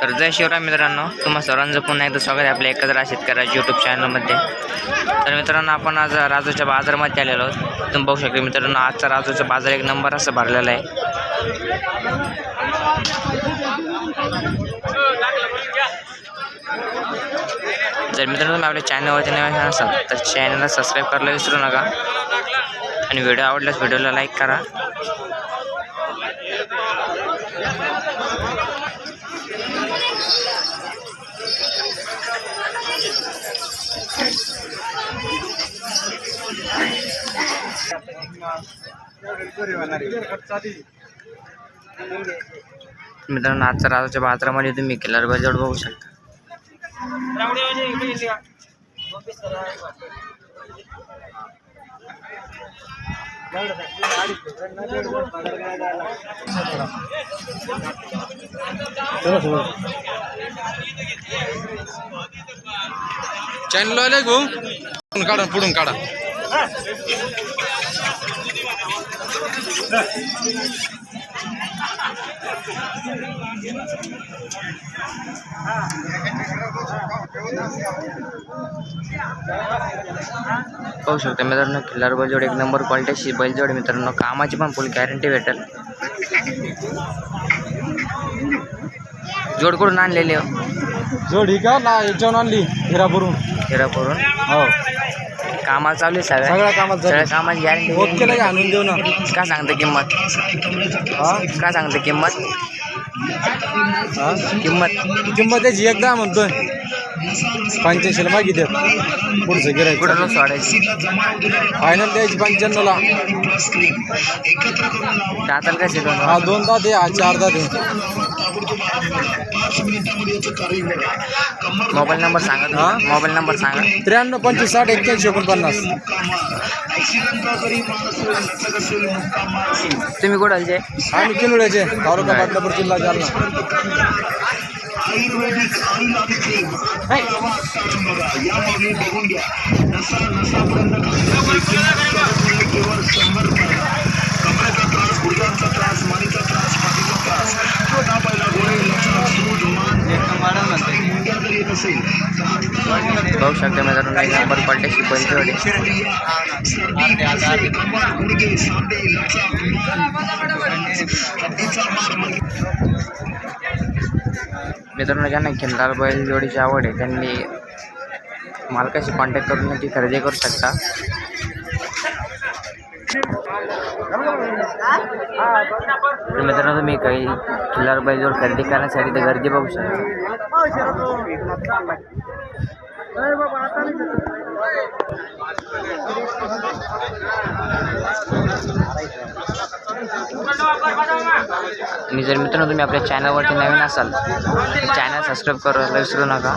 तर जय शिवराय मित्रांनो तुम्हा सर्वांचं पुन्हा एकदा स्वागत आहे आपल्या एकत्र शेतकऱ्याच्या यूट्यूब चॅनलमध्ये तर मित्रांनो आपण आज राजूच्या बाजारामध्ये आलेलो आहोत. तुम्ही बघू शकता मित्रांनो आजचा राजूचा बाजार एक नंबर असं भरलेला आहे. जर मित्रांनो तुम्ही आपल्या चॅनलवरती नवीन असाल तर चॅनलला सबस्क्राईब करायला विसरू नका. आणि व्हिडिओ आवडल्यास व्हिडिओला लाईक करा. मित्रांनो आजच्या राजाच्या बाजारामध्ये तुम्ही किल्लार बजेट बघू शकता. चॅनल आले गो पुढून काढा पुढून काढा पाहू शकता मित्रांनो किल्लार बैलजोड एक नंबर क्वालिटीची बैलजोड आहे मित्रांनो कामाची पण फुल गॅरंटी भेटेल. जोड कुठून आणलेली हो जोडी का? ना याच्यावर आणली हिरापुरून हिरापूरून हो. कामाला चालू आहे सगळ्या. सगळ्या कामात सगळ्या झाली कामाची ओके गॅरंटी लगे आणून देऊ ना. का सांगते किंमत? हा? का सांगते किंमत? हा? किंमत. किंमत त्याची एकदा म्हणतोय. पंच्याऐंशीला मागित पुढचं गिरायचं कुठं लोक सोडायची फायनल द्यायची पंच्याण्णवला. दाताल कसे दोन? हा दोन दात आहे हा चार दात आहे. मोबाईल नंबर सांगा हा? मोबाईल नंबर सांगा. त्र्याण्णव पंचवीस साठ एक्क्याऐंशी एकोणपन्नास. तुम्ही कुठं जे आम्ही किनोड्याचे तालुका बदलापूर जिल्हा जालना. बघू शकता मित्रांनो म्हणजे एक नंबर क्वालिटीची बैलजोड आहे मित्रांनो ज्यांना खिंडाल बैल जोडीची आवड आहे त्यांनी मालकाशी कॉन्टॅक्ट करून ती खरेदी करू शकता. मित्रांनो तुम्ही काही खिल्लार बैल जोड खरेदी करण्यासाठी तर गर्दी बघू शकता. आणि जर मित्रांनो तुम्ही आपल्या चॅनलवरती नवीन असाल तर चॅनल सबस्क्राईब करायला विसरू नका.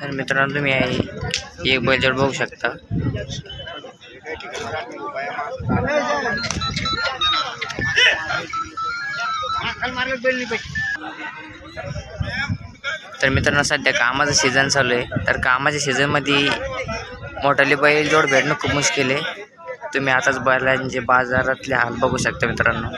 तर मित्रांनो तुम्ही आहे एक बैलजोड बघू शकता. तर मित्रांनो सध्या कामाचं सीझन चालू आहे. तर कामाच्या सीझनमध्ये मोठाली बैलजोड भेटणं खूप मुश्किल आहे. तुम्ही आताच बैलांचे बाजारातले हाल बघू शकता मित्रांनो.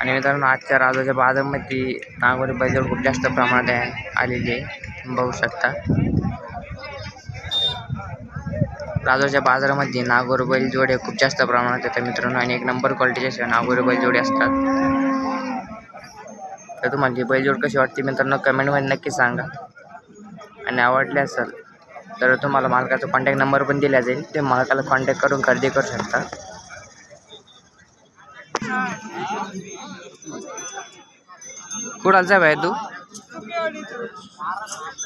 आणि मित्रांनो आजच्या राजाच्या बाजारामध्ये नागोरी बैलजोड खूप जास्त प्रमाणात आहे आलेली आहे. बघू शकता. राजूच्या बाजारामध्ये नागोर बैल जोडे खूप जास्त प्रमाणात येतात मित्रांनो आणि एक नंबर क्वालिटीचे असे नागोर बैल जोडे असतात. तर तुम्हाला ही बैलजोड कशी वाटते मित्रांनो कमेंटमध्ये नक्की सांगा. आणि आवडले असेल तर तुम्हाला मालकाचा कॉन्टॅक्ट नंबर पण दिला जाईल. ते मालकाला कॉन्टॅक्ट करून खरेदी करू शकता. कुणालचा भाई तू?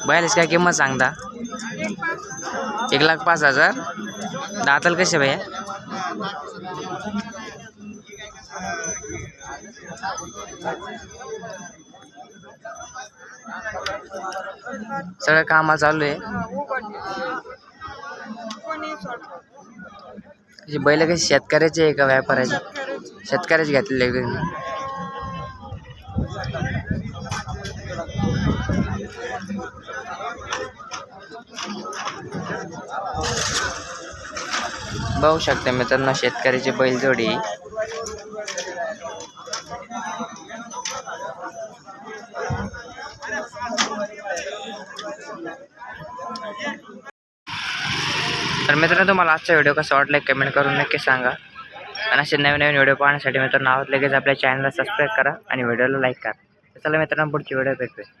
बैलाची काय किंमत सांगता? एक लाख पाच हजार. दाताल कसे भैया? सगळं कामा चालू आहे. ही बैल कशी शेतकऱ्याची आहे का व्यापाराची शेतकऱ्याची घेतलेली आहे का? बघू शकता मित्रांनो शेतकऱ्याची बैलजोडी तर मित्रांनो तुम्हाला आजचा व्हिडिओ कसा वाटला कमेंट करून नक्की सांगा. आणि असे नवीन नवीन व्हिडिओ पाहण्यासाठी मित्रांनो आवाज लगेच आपल्या चॅनलला सबस्क्राईब करा आणि व्हिडिओला लाईक करा. चला मित्रांनो पुढची व्हिडिओ भेटूया.